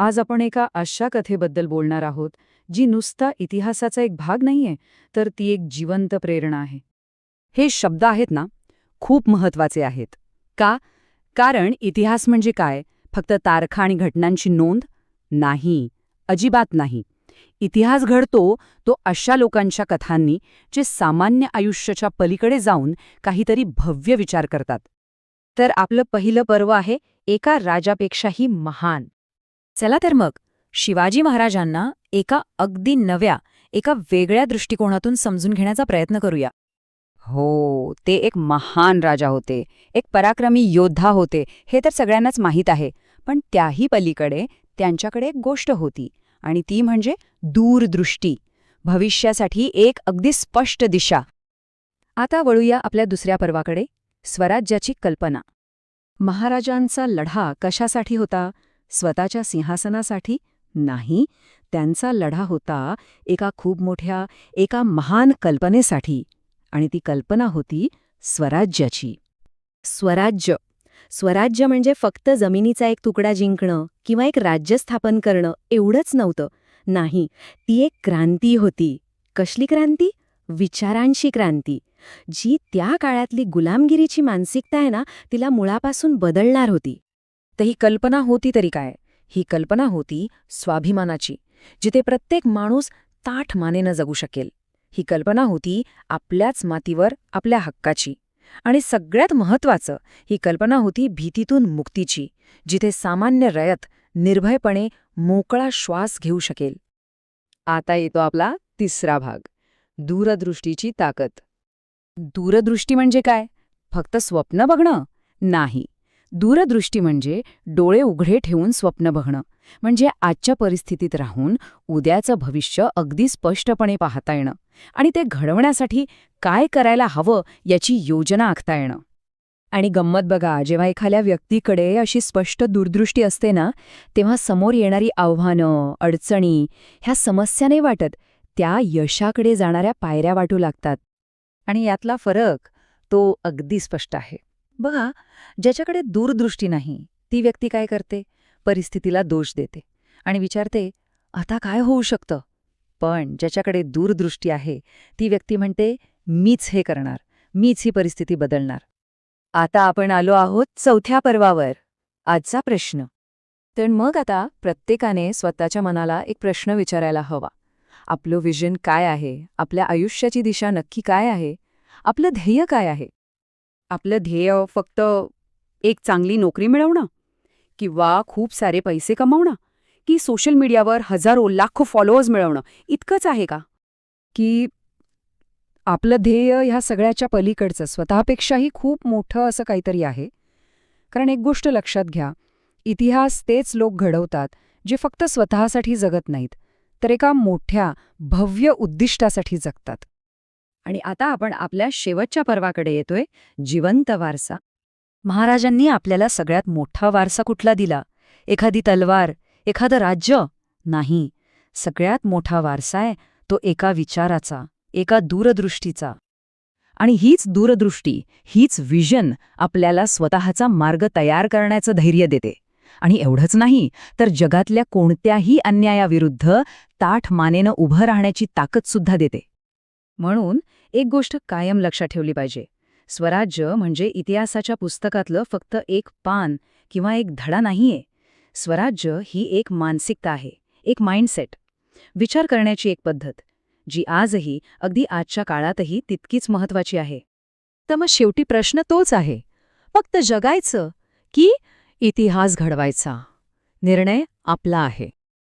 आज आपण एका अशा कथेबद्दल बोलणार आहोत जी नुसता इतिहासाचा एक भाग नाहीये तर ती एक जिवंत प्रेरणा आहे. हे शब्द आहेत ना खूप महत्त्वाचे आहेत. का? कारण इतिहास म्हणजे काय? फक्त तारखा आणि घटनांची नोंद? नाही. अजिबात नाही. इतिहास घडतो तो अशा लोकांच्या कथांनी जे सामान्य आयुष्याच्या पलीकडे जाऊन काहीतरी भव्य विचार करतात. तर आपलं पहिलं पर्व आहे एका राजापेक्षाही महान. चला तर मग. शिवाजी महाराजांना एका अगदी नव्या एका वेगळ्या दृष्टिकोनातून समजून घेण्याचा प्रयत्न करूया. हो ते एक महान राजा होते. एक पराक्रमी योद्धा होते. हे तर सगळ्यांनाच माहीत आहे. पण त्याही पलीकडे त्यांच्याकडे एक गोष्ट होती. आणि ती म्हणजे दूरदृष्टी. भविष्यासाठी एक अगदी स्पष्ट दिशा. आता वळूया आपल्या दुसऱ्या पर्वाकडे. स्वराज्याची कल्पना. महाराजांचा लढा कशासाठी होता? स्वतःच्या सिंहासनासाठी नाही त्यांचा लढा होता एका खूप मोठ्या एका महान कल्पनेसाठी आणि ती कल्पना होती स्वराज्याची. स्वराज्य. स्वराज्य म्हणजे फक्त जमिनीचा एक तुकडा जिंकणं किंवा एक राज्य स्थापन करणं एवढंच नव्हतं. नाही ती एक क्रांती होती. कसली क्रांती? विचारांची क्रांती. जी त्या काळातली गुलामगिरीची मानसिकता आहे ना तिला मुळापासून बदलणार होती. तर ही कल्पना होती तरी काय? ही कल्पना होती स्वाभिमानाची जिथे प्रत्येक माणूस ताठ मानेनं जगू शकेल. ही कल्पना होती आपल्याच मातीवर आपल्या हक्काची. आणि सगळ्यात महत्वाचं ही कल्पना होती भीतीतून मुक्तीची जिथे सामान्य रयत निर्भयपणे मोकळा श्वास घेऊ शकेल. आता येतो आपला तिसरा भाग दूरदृष्टीची ताकद. दूरदृष्टी म्हणजे काय? फक्त स्वप्न बघणं? नाही. दूरदृष्टी म्हणजे डोळे उघडे ठेवून स्वप्न बघणं. म्हणजे आजच्या परिस्थितीत राहून उद्याचं भविष्य अगदी स्पष्टपणे पाहता येणं. आणि ते घडवण्यासाठी काय करायला हवं याची योजना आखता येणं. आणि गंमत बघा जेव्हा एखाद्या व्यक्तीकडे अशी स्पष्ट दूरदृष्टी असते ना तेव्हा समोर येणारी आव्हानं अडचणी ह्या समस्या नाही वाटत त्या यशाकडे जाणाऱ्या पायऱ्या वाटू लागतात. आणि यातला फरक तो अगदी स्पष्ट आहे. बघा ज्याच्याकडे दूरदृष्टी नाही ती व्यक्ती काय करते? परिस्थितीला दोष देते आणि विचारते आता काय होऊ शकतं? पण ज्याच्याकडे दूरदृष्टी आहे ती व्यक्ती म्हणते मीच हे करणार मीच ही परिस्थिती बदलणार. आता आपण आलो आहोत चौथ्या पर्वावर आजचा प्रश्न. तर मग आता प्रत्येकाने स्वतःच्या मनाला एक प्रश्न विचारायला हवा. आपलं विजन काय आहे? आपल्या आयुष्याची दिशा नक्की काय आहे? आपलं ध्येय काय आहे? आपलं ध्येय फक्त एक चांगली नोकरी मिळवणं? किंवा खूप सारे पैसे कमावणं? की सोशल मीडियावर हजारो लाखो फॉलोअर्स मिळवणं? इतकंच आहे का? की आपलं ध्येय ह्या सगळ्याच्या पलीकडचं स्वतःपेक्षाही खूप मोठं असं काहीतरी आहे? कारण एक गोष्ट लक्षात घ्या इतिहास तेच लोक घडवतात जे फक्त स्वतःसाठी जगत नाहीत तर एका मोठ्या भव्य उद्दिष्टासाठी जगतात. आणि आता आपण आपल्या शेवटच्या पर्वाकडे येतोय जिवंत वारसा. महाराजांनी आपल्याला सगळ्यात मोठा वारसा कुठला दिला? एखादी तलवार एखादं राज्य? नाही. सगळ्यात मोठा वारसा आहे तो एका विचाराचा एका दूरदृष्टीचा. आणि हीच दूरदृष्टी हीच विजन आपल्याला स्वतःचा मार्ग तयार करण्याचं धैर्य देते. आणि एवढंच नाही तर जगातल्या कोणत्याही अन्यायाविरुद्ध ताठ मानेनं उभं राहण्याची ताकदसुद्धा देते. म्हणून एक गोष्ट कायम लक्षात ठेवली पाहिजे. स्वराज्य म्हणजे इतिहासाच्या पुस्तकातलं फक्त एक पान किंवा एक धडा नाहीये. स्वराज्य ही एक मानसिकता आहे एक माइंडसेट. विचार करण्याची एक पद्धत जी आजही अगदी आजच्या काळातही तितकीच महत्वाची आहे. तर मग शेवटी प्रश्न तोच आहे. फक्त जगायचं की इतिहास घडवायचा? निर्णय आपला आहे.